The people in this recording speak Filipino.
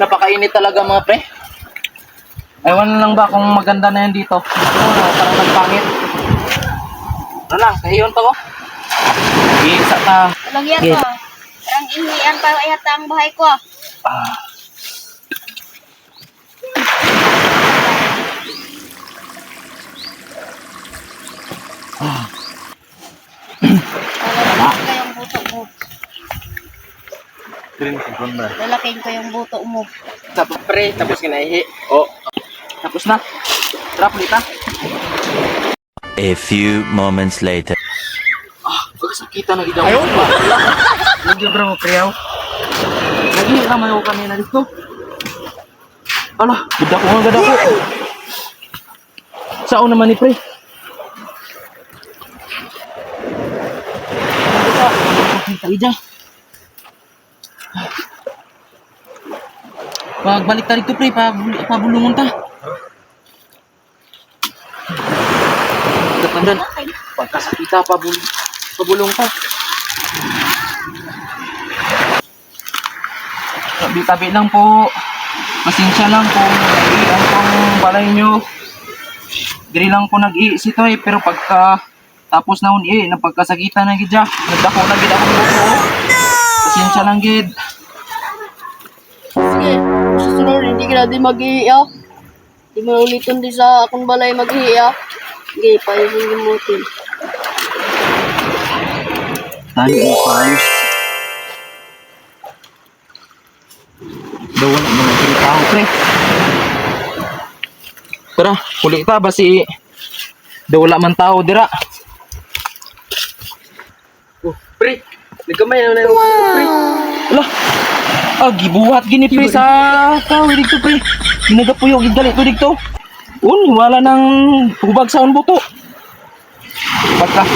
napakainit talaga mga pre. Ewan lang ba kung maganda na yan dito. Dito na, parang nagpangit. Ano lang, kahiyon to ko. Iisa ta. Walang yan ko. Parang inian pa yata ang bahay ko. ah. Ah. Lalaki ko yung buto mo. Lalaking ko yung buto mo. Tapos pre, tapos kinaihi. Oh. Tapos na. Tara, pulita. A few moments later. Ah, pagkasakita na gidaw. Ayaw pa. Lagi bro, priyaw. Lagi ka mayo kanina dito. Ala, ganda ko nga ganda ko. Saan naman ni pre? Kita ija. Pagbalik ta dito pre, pabul- pabulungon ta. Gatandaan. Pagkasakita, pabul pabulong ka. Tabi-tabi lang po. Pasensya lang po. Po ang balay nyo. Diri lang po nag-iisito eh. Pero pagka tapos na un eh, napagkasakita na gid ya. Nagdako na gid ako buko. Pasensya lang gid. Hindi ka na di mag-iiya. Di mo ulitin di sa akong balay mag-iiya. Sige, payusin yung mutin. Tani mo ayos. Daw wala mo na kita ako, pre. Tara, huli ta ba si Daw wala man tao dira. Oh, pre. Nagkamay na yung pre. Ala. Ah, gibuhat gini pre sa tao dito pre. Ginagapuyog gid dali to dito. Un, wala nang hubag sa buto. Pagka